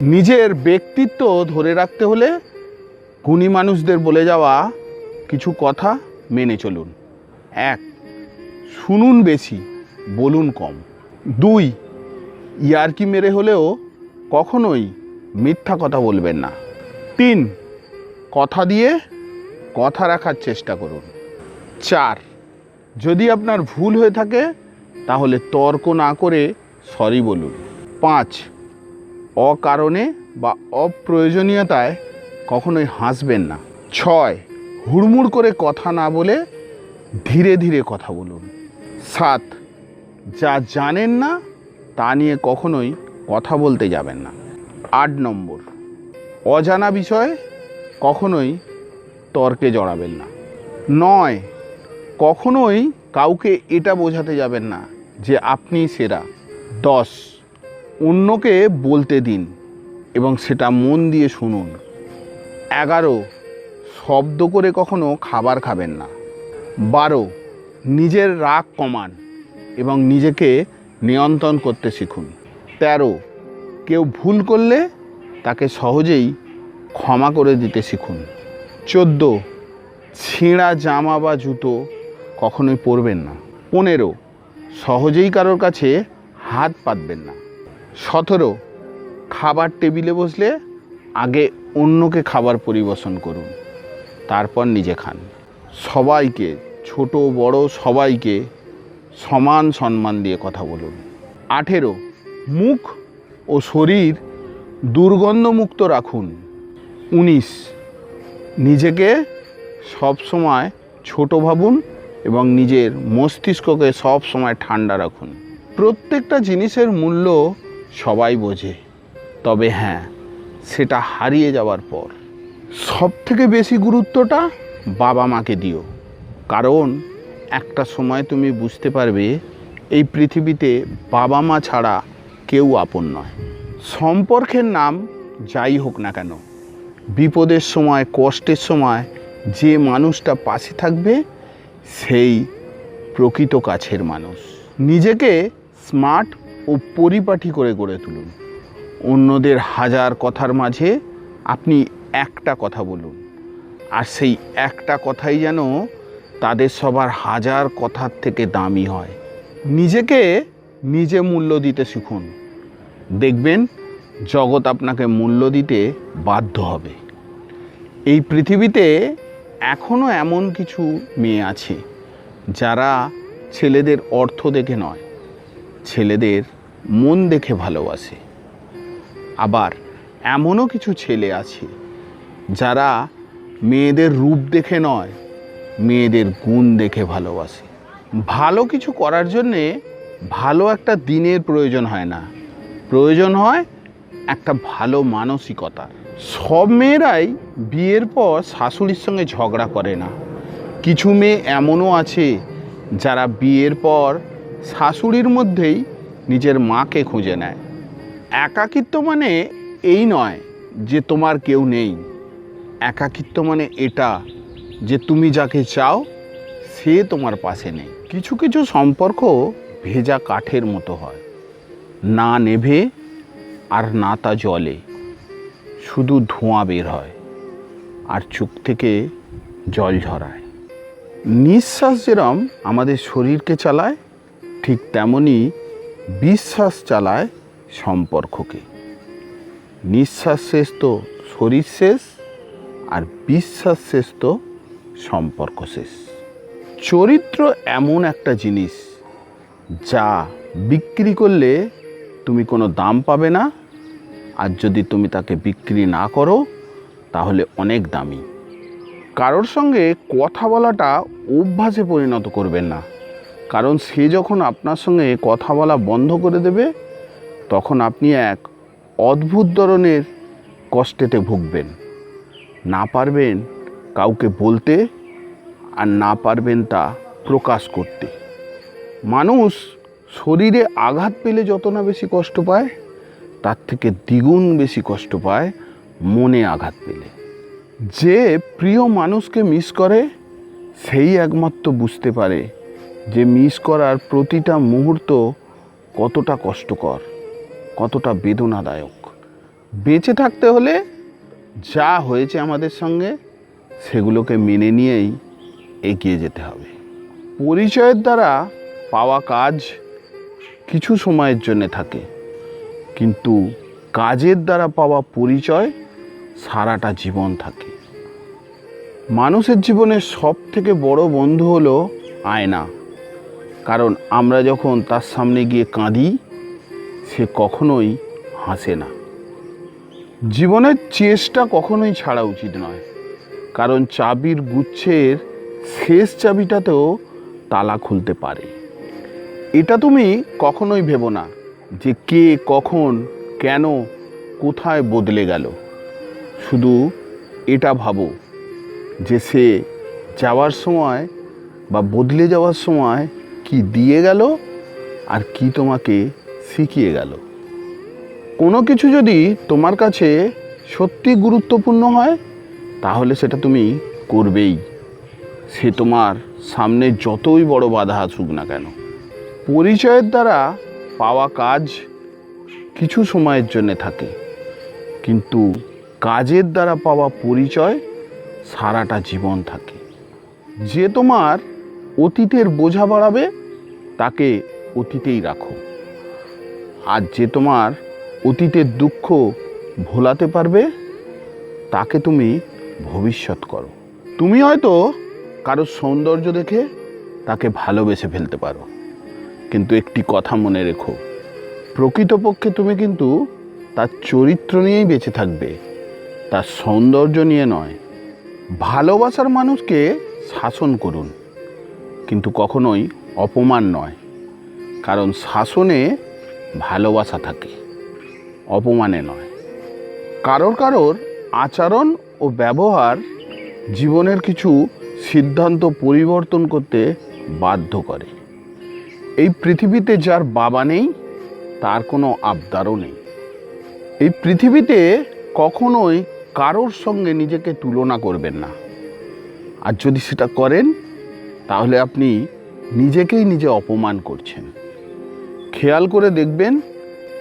নিজের ব্যক্তিত্ব ধরে রাখতে হলে গুণী মানুষদের বলে যাওয়া কিছু কথা মেনে চলুন। এক, শুনুন বেশি, বলুন কম। দুই, ইয়ারকি মেরে হলেও কখনোই মিথ্যা কথা বলবেন না। তিন, কথা দিয়ে কথা রাখার চেষ্টা করুন। চার, যদি আপনার ভুল হয়ে থাকে, তাহলে তর্ক না করে সরি বলুন। পাঁচ অকারণে বা অপ্রয়োজনীয়তায় কখনোই হাসবেন না। ছয়, হুড়মুড় করে কথা না বলে ধীরে ধীরে কথা বলুন। সাত, যা জানেন না, তা নিয়ে কখনোই কথা বলতে যাবেন না। আট নম্বর, অজানা বিষয়ে কখনোই তর্কে জড়াবেন না। নয়, কখনোই কাউকে এটা বোঝাতে যাবেন না যে আপনি সেরা। দশ অন্যকে বলতে দিন এবং সেটা মন দিয়ে শুনুন। এগারো, শব্দ করে কখনো খাবার খাবেন না। বারো, নিজের রাগ কমান এবং নিজেকে নিয়ন্ত্রণ করতে শিখুন। তেরো, কেউ ভুল করলে তাকে সহজেই ক্ষমা করে দিতে শিখুন। চোদ্দ, ছেঁড়া জামা বা জুতো কখনোই পরবেন না। পনেরো, সহজেই কারোর কাছে হাত পাতবেন না। সতেরো, খাবার টেবিলে বসলে আগে অন্যকে খাবার পরিবেশন করুন, তারপর নিজে খান। সবাইকে, ছোট, বড় সবাইকে সমান সম্মান দিয়ে কথা বলুন। আঠেরো, মুখ ও শরীর দুর্গন্ধমুক্ত রাখুন। উনিশ, নিজেকে সবসময় ছোট ভাবুন এবং নিজের মস্তিষ্ককে সব সময় ঠান্ডা রাখুন। প্রত্যেকটা জিনিসের মূল্য সবাই বোঝে। তবে হ্যাঁ সেটা হারিয়ে যাওয়ার পর। সব থেকে বেশি গুরুত্বটা বাবা মাকে দিও। কারণ একটা সময় তুমি বুঝতে পারবে, এই পৃথিবীতে বাবা মা ছাড়া কেউ আপন নয়। সম্পর্কের নাম যাই হোক না কেন, বিপদের সময়, কষ্টের সময় যে মানুষটা পাশে থাকবে, সেই প্রকৃত কাছের মানুষ। নিজেকে স্মার্ট ও পরিপাটি করে গড়ে তুলুন। অন্যদের হাজার কথার মাঝে আপনি একটা কথা বলুন। আর সেই একটা কথাই যেন তাদের সবার হাজার কথার থেকে দামি হয়। নিজেকে নিজে মূল্য দিতে শিখুন। দেখবেন জগৎ আপনাকে মূল্য দিতে বাধ্য হবে। এই পৃথিবীতে এখনও এমন কিছু মেয়ে আছে যারা ছেলেদের অর্থ দেখে নয়। ছেলেদের মন দেখে ভালোবাসে। আবার এমনও কিছু ছেলে আছে, যারা মেয়েদের রূপ দেখে নয়, মেয়েদের গুণ দেখে ভালোবাসে। ভালো কিছু করার জন্যে ভালো একটা দিনের প্রয়োজন হয় না। প্রয়োজন হয় একটা ভালো মানসিকতার সব মেয়েরাই বিয়ের পর শাশুড়ির সঙ্গে ঝগড়া করে না। কিছু মেয়ে এমনও আছে, যারা বিয়ের পর শাশুড়ির মধ্যেই নিজের মাকে খুঁজে নেয়। একাকিত্ব মানে এই নয় যে তোমার কেউ নেই। একাকিত্ব মানে এটা যে তুমি যাকে চাও, সে তোমার পাশে নেই। কিছু কিছু সম্পর্ক ভেজা কাঠের মতো হয়। না নেভে আর না তা জলে। শুধু ধোঁয়া বের হয় আর চোখ থেকে জল ঝরায়। নিঃশ্বাস যেরম আমাদের শরীরকে চালায়, ঠিক তেমনি বিশ্বাস চালায় সম্পর্ককে। নিঃশ্বাস শেষ তো শরীর শেষ, আর বিশ্বাস শেষ তো সম্পর্ক শেষ। চরিত্র এমন একটা জিনিস যা বিক্রি করলে তুমি কোনো দাম পাবে না, আর যদি তুমি তাকে বিক্রি না করো, তাহলে অনেক দামি। কারোর সঙ্গে কথা বলাটা অভ্যাসে পরিণত করবেন না। কারণ সে যখন আপনার সঙ্গে কথা বলা বন্ধ করে দেবে, তখন আপনি এক অদ্ভুত ধরনের কষ্টেতে ভুগবেন। না পারবেন কাউকে বলতে আর না পারবেন তা প্রকাশ করতে। মানুষ শরীরে আঘাত পেলে যত না বেশি কষ্ট পায়, তার থেকে দ্বিগুণ বেশি কষ্ট পায় মনে আঘাত পেলে। যে প্রিয় মানুষকে মিস করে, সেই একমাত্র বুঝতে পারে যে মিস করার প্রতিটা মুহূর্ত কতটা কষ্টকর, কতটা বেদনাদায়ক। বেঁচে থাকতে হলে যা হয়েছে আমাদের সঙ্গে, সেগুলোকে মেনে নিয়েই এগিয়ে যেতে হবে। পরিচয়ের দ্বারা পাওয়া কাজ কিছু সময়ের জন্য থাকে, কিন্তু কাজের দ্বারা পাওয়া পরিচয় সারাটা জীবন থাকে। মানুষের জীবনের সব থেকে বড় বন্ধু হলো আয়না। কারণ আমরা যখন তার সামনে গিয়ে কাঁদি, সে কখনোই হাসে না। জীবনের চেষ্টা কখনোই ছাড়া উচিত নয়। কারণ চাবির গুচ্ছের শেষ চাবিটাতেও তালা খুলতে পারে। এটা তুমি কখনোই ভেবো না যে কে, কখন, কেন, কোথায় বদলে গেল। শুধু এটা ভাবো যে সে যাওয়ার সময় বা বদলে যাওয়ার সময় কি দিয়ে গেল আর কি তোমাকে শিখিয়ে গেল? কোনো কিছু যদি তোমার কাছে সত্যি গুরুত্বপূর্ণ হয়, তাহলে সেটা তুমি করবেই। সে তোমার সামনে যতই বড় বাধা আসুক না কেন। পরিচয়ের দ্বারা পাওয়া কাজ কিছু সময়ের জন্য থাকে, কিন্তু কাজের দ্বারা পাওয়া পরিচয় সারাটা জীবন থাকে। যে তোমার অতীতের বোঝা বাড়াবে তাকে অতীতেই রাখো। আর যে তোমার অতীতের দুঃখ ভোলাতে পারবে, তাকে তুমি ভবিষ্যৎ করো। তুমি হয়তো কারও সৌন্দর্য দেখে তাকে ভালোবেসে ফেলতে পারো। কিন্তু একটি কথা মনে রেখো, প্রকৃতপক্ষে তুমি কিন্তু তার চরিত্র নিয়েই বেঁচে থাকবে। তার সৌন্দর্য নিয়ে নয়, ভালোবাসার মানুষকে শাসন করুন। কিন্তু কখনোই অপমান নয়, কারণ শাসনে ভালোবাসা থাকে, অপমানে নয়। কারোর কারোর আচরণ ও ব্যবহার জীবনের কিছু সিদ্ধান্ত পরিবর্তন করতে বাধ্য করে। এই পৃথিবীতে যার বাবা নেই, তার কোনো আবদারও নেই। এই পৃথিবীতে কখনোই কারোর সঙ্গে নিজেকে তুলনা করবেন না। আর যদি সেটা করেন, তাহলে আপনি নিজেকেই নিজে অপমান করছেন। খেয়াল করে দেখবেন,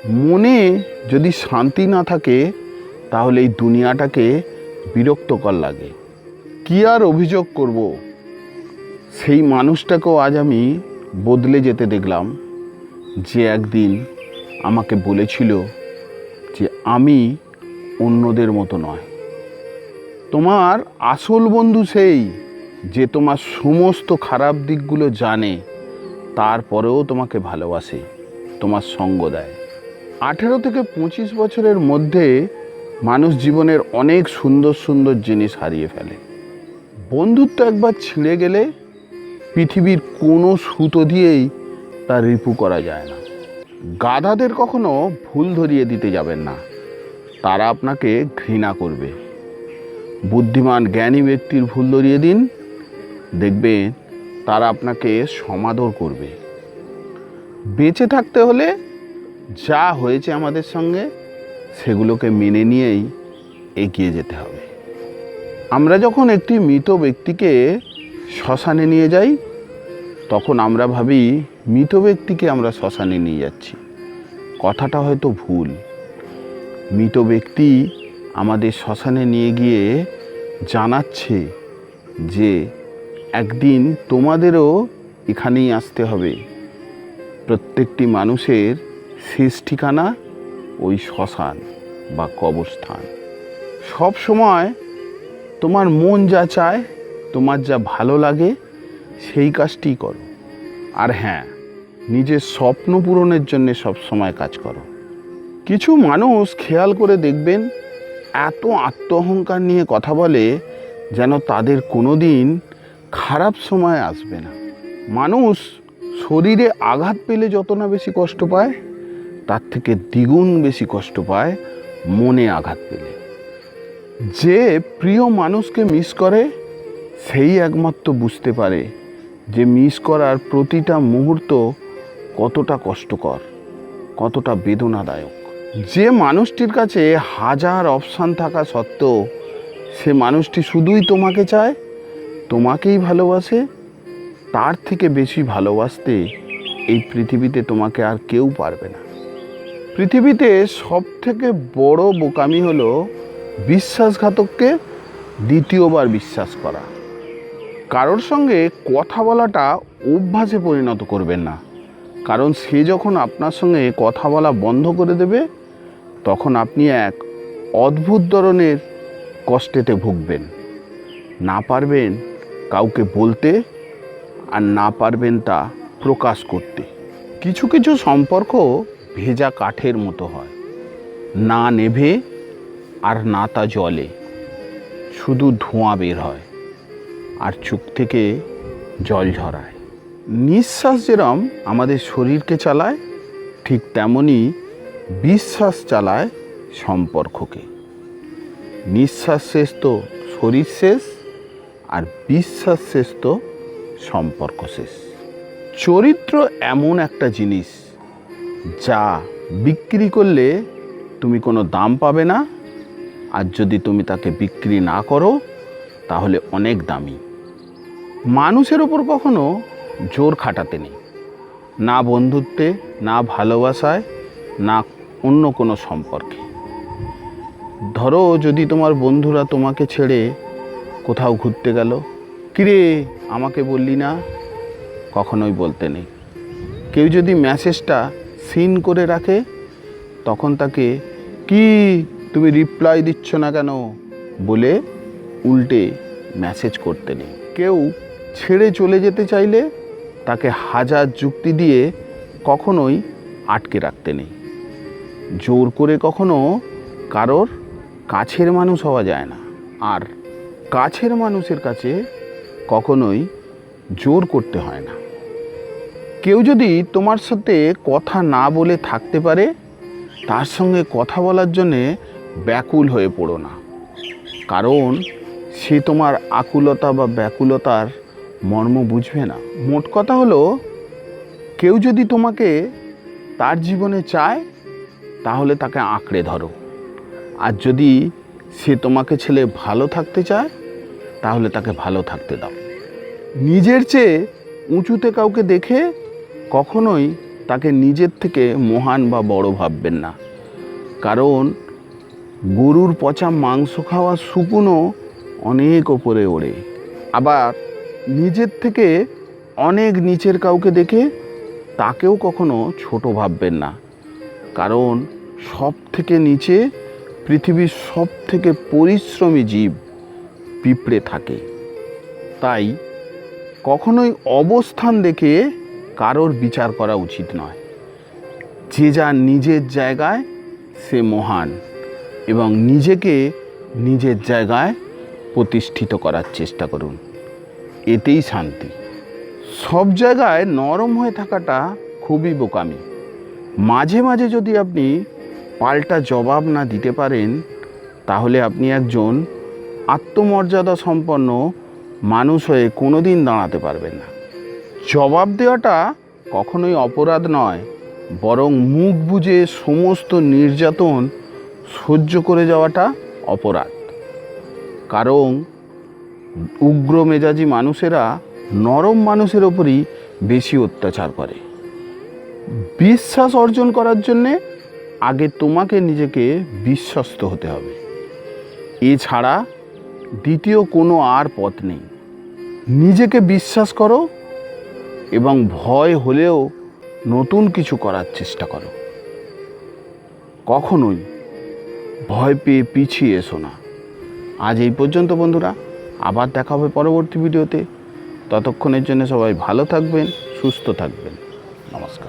মনে যদি শান্তি না থাকে, তাহলে এই দুনিয়াটাকে বিরক্তকর লাগে। কি আর অভিযোগ করব? সেই মানুষটাকেও আজ আমি বদলে যেতে দেখলাম, যে একদিন আমাকে বলেছিল যে আমি অন্যদের মতো নয়। তোমার আসল বন্ধু সেই। যে তোমার সমস্ত খারাপ দিকগুলো জানে, তারপরেও তোমাকে ভালোবাসে, তোমার সঙ্গ দেয়। আঠেরো থেকে পঁচিশ বছরের মধ্যে মানুষ জীবনের অনেক সুন্দর সুন্দর জিনিস হারিয়ে ফেলে। বন্ধুত্ব একবার ছিঁড়ে গেলে পৃথিবীর কোনো সুতো দিয়েই তা রিপু করা যায় না। গাধাদের কখনো ভুল ধরিয়ে দিতে যাবেন না। তারা আপনাকে ঘৃণা করবে। বুদ্ধিমান, জ্ঞানী ব্যক্তির ভুল ধরিয়ে দিন। দেখবেন তারা আপনাকে সমাদর করবে। বেঁচে থাকতে হলে যা হয়েছে আমাদের সঙ্গে, সেগুলোকে মেনে নিয়েই এগিয়ে যেতে হবে। আমরা যখন একটি মৃত ব্যক্তিকে শ্মশানে নিয়ে যাই, তখন আমরা ভাবি মৃত ব্যক্তিকে আমরা শ্মশানে নিয়ে যাচ্ছি। কথাটা হয়তো ভুল। মৃত ব্যক্তি আমাদের শ্মশানে নিয়ে গিয়ে জানাচ্ছে যে একদিন তোমাদেরও এখানেই আসতে হবে। প্রত্যেকটি মানুষের শেষ ঠিকানা ওই শ্মশান বা কবরস্থান। সব সময় তোমার মন যা চায়, তোমার যা ভালো লাগে, সেই কাজটি করো। আর হ্যাঁ নিজের স্বপ্ন পূরণের জন্য সবসময় কাজ করো। কিছু মানুষ খেয়াল করে দেখবেন, এত আত্ম অহংকার নিয়ে কথা বলে, যেন তাদের কোনো দিন খারাপ সময় আসবে না। মানুষ শরীরে আঘাত পেলে যত না বেশি কষ্ট পায়, তার থেকে দ্বিগুণ বেশি কষ্ট পায় মনে আঘাত পেলে। যে প্রিয় মানুষকে মিস করে, সেই একমাত্র বুঝতে পারে যে মিস করার প্রতিটা মুহূর্ত কতটা কষ্টকর, কতটা বেদনাদায়ক। যে মানুষটির কাছে হাজার অপশান থাকা সত্ত্বেও, সে মানুষটি শুধুই তোমাকে চায় তোমাকেই ভালোবাসে? তার থেকে বেশি ভালোবাসতে এই পৃথিবীতে তোমাকে আর কেউ পারবে না। পৃথিবীতে সব থেকে বড় বোকামি হলো বিশ্বাসঘাতককে দ্বিতীয়বার বিশ্বাস করা। কারোর সঙ্গে কথা বলাটা অভ্যাসে পরিণত করবেন না। কারণ সে যখন আপনার সঙ্গে কথা বলা বন্ধ করে দেবে, তখন আপনি এক অদ্ভুত ধরনের কষ্টেতে ভুগবেন। না পারবেন কাউকে বলতে আর না পারবেন তা প্রকাশ করতে। কিছু কিছু সম্পর্ক ভেজা কাঠের মতো হয়। না নেভে আর না তা জলে। শুধু ধোঁয়া বের হয় আর চোখ থেকে জল ঝরায়। নিঃশ্বাস যেরম আমাদের শরীরকে চালায়, ঠিক তেমনই বিশ্বাস চালায় সম্পর্ককে। নিঃশ্বাস শেষ তো শরীর শেষ আর বিশ্বাস শেষ তো সম্পর্ক শেষ চরিত্র এমন একটা জিনিস যা বিক্রি করলে তুমি কোনো দাম পাবে না, আর যদি তুমি তাকে বিক্রি না করো, তাহলে অনেক দামি। মানুষের ওপর কখনো জোর খাটাতে নেই। না বন্ধুত্বে, না ভালোবাসায়, না অন্য কোনো সম্পর্কে। ধরো যদি তোমার বন্ধুরা তোমাকে ছেড়ে কোথাও ঘুরতে গেল? কিরে, আমাকে বললি না? কখনোই বলতে নেই। কেউ যদি মেসেজটা সিন করে রাখে, তখন তাকে কি তুমি রিপ্লাই দিচ্ছ না কেন? বলে উল্টে মেসেজ করতে নেই। কেউ ছেড়ে চলে যেতে চাইলে তাকে হাজার যুক্তি দিয়ে কখনোই আটকে রাখতে নেই। জোর করে কখনো কারোর কাছের মানুষ হওয়া যায় না। আর কাছের মানুষের কাছে কখনোই জোর করতে হয় না। কেউ যদি তোমার সাথে কথা না বলে থাকতে পারে, তার সঙ্গে কথা বলার জন্যে ব্যাকুল হয়ে পড়ো না। কারণ সে তোমার আকুলতা বা ব্যাকুলতার মর্ম বুঝবে না। মোট কথা হলো, কেউ যদি তোমাকে তার জীবনে চায়, তাহলে তাকে আঁকড়ে ধরো। আর যদি সে তোমাকে ছেলে ভালো থাকতে চায়, তাহলে তাকে ভালো থাকতে দাও। নিজের চেয়ে উঁচুতে কাউকে দেখে কখনোই তাকে নিজের থেকে মহান বা বড় ভাববেন না। কারণ গরুর পচা মাংস খাওয়া শুকুনও অনেক ওপরে ওড়ে। আবার নিজের থেকে অনেক নিচের কাউকে দেখে তাকেও কখনো ছোট ভাববেন না। কারণ সব থেকে নিচে পৃথিবীর সব থেকে পরিশ্রমী জীব পিঁপড়ে থাকে। তাই কখনোই অবস্থান দেখে কারোর বিচার করা উচিত নয়। যে যার নিজের জায়গায়, সে মহান এবং নিজেকে নিজের জায়গায় প্রতিষ্ঠিত করার চেষ্টা করুন। এতেই শান্তি। সব জায়গায় নরম হয়ে থাকাটা খুবই বোকামি। মাঝে মাঝে যদি আপনি পাল্টা জবাব না দিতে পারেন, তাহলে আপনি একজন আত্মমর্যাদা সম্পন্ন মানুষ হয়ে কোনো দিন দাঁড়াতে পারবেন না। জবাব দেওয়াটা কখনোই অপরাধ নয়, বরং মুখ বুজে সমস্ত নির্যাতন সহ্য করে যাওয়াটা অপরাধ। কারণ উগ্র মেজাজি মানুষেরা নরম মানুষের ওপরই বেশি অত্যাচার করে। বিশ্বাস অর্জন করার জন্যে আগে তোমাকে নিজেকে বিশ্বস্ত হতে হবে। এছাড়া দ্বিতীয় কোনো আর পথ নেই। নিজেকে বিশ্বাস করো এবং ভয় হলেও নতুন কিছু করার চেষ্টা করো। কখনোই ভয় পেয়ে পিছিয়ে এসো না। আজ এই পর্যন্ত বন্ধুরা, আবার দেখা হবে পরবর্তী ভিডিওতে। ততক্ষণের জন্য সবাই ভালো থাকবেন, সুস্থ থাকবেন। নমস্কার।